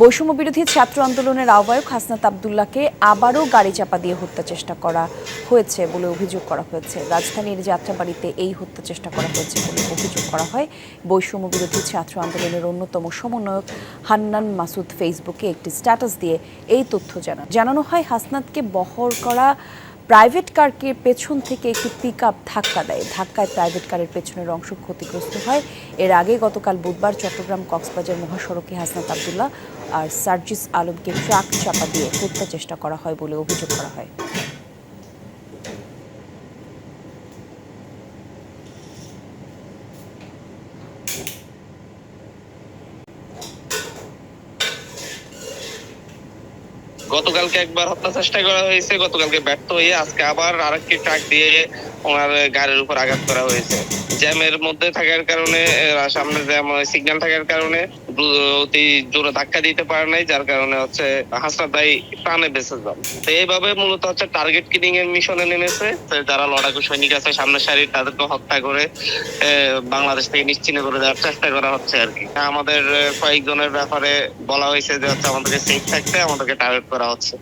বৈষম্য বিরোধী ছাত্র আন্দোলনের আহ্বায়ক হাসনাত আবদুল্লাহকে আবারও গাড়ি চাপা দিয়ে হত্যা চেষ্টা করা হয়েছে বলে অভিযোগ করা হয়েছে। রাজধানীর যাত্রাবাড়িতে এই হত্যা চেষ্টা করা হয়েছে বলে অভিযোগ করা হয়। বৈষম্য বিরোধী ছাত্র আন্দোলনের অন্যতম সমন্বয়ক হান্নান মাসুদ ফেসবুকে একটি স্ট্যাটাস দিয়ে এই তথ্য জানান। জানানো হয়, হাসনাতকে বহর করা প্রাইভেট কারকে পেছন থেকে একটি পিক ধাক্কা দেয়। ধাক্কায় প্রাইভেট কারের পেছনের অংশ ক্ষতিগ্রস্ত হয়। এর আগে গতকাল বুধবার চট্টগ্রাম কক্সবাজার মহাসড়কে হাসনাত আবদুল্লাহ আর সার্জিস আলমকে ট্রাক চাপা দিয়ে হত্যা চেষ্টা করা হয় বলে অভিযোগ করা হয়। গতকালকে একবার হত্যা চেষ্টা করা হয়েছে গতকালকে ব্যর্থ হয়ে আজকে আবার আরেকটি ট্রাক দিয়ে ওনার গাড়ির উপর আঘাত করা হয়েছে। জ্যামের মধ্যে থাকার কারণে সামনে জ্যাম সিগন্যাল থাকার কারণে অতি জোরে ধাক্কা দিতে পারে নাই, যার কারণে হচ্ছে হাসনাত ভাই প্রাণে বেঁচে যান। তো এইভাবে মূলত হচ্ছে টার্গেট কিলিং এর মিশনে নেমেছে। যারা লড়াকু সৈনিক আছে সামনের সারি তাদেরকে হত্যা করে বাংলাদেশ থেকে নিশ্চিন্ন করে দেওয়ার চেষ্টা করা হচ্ছে আর কি। আমাদের কয়েকজনের ব্যাপারে বলা হয়েছে যে হচ্ছে আমাদেরকে সেফ থাকতে, আমাদেরকে টার্গেট করা হচ্ছে।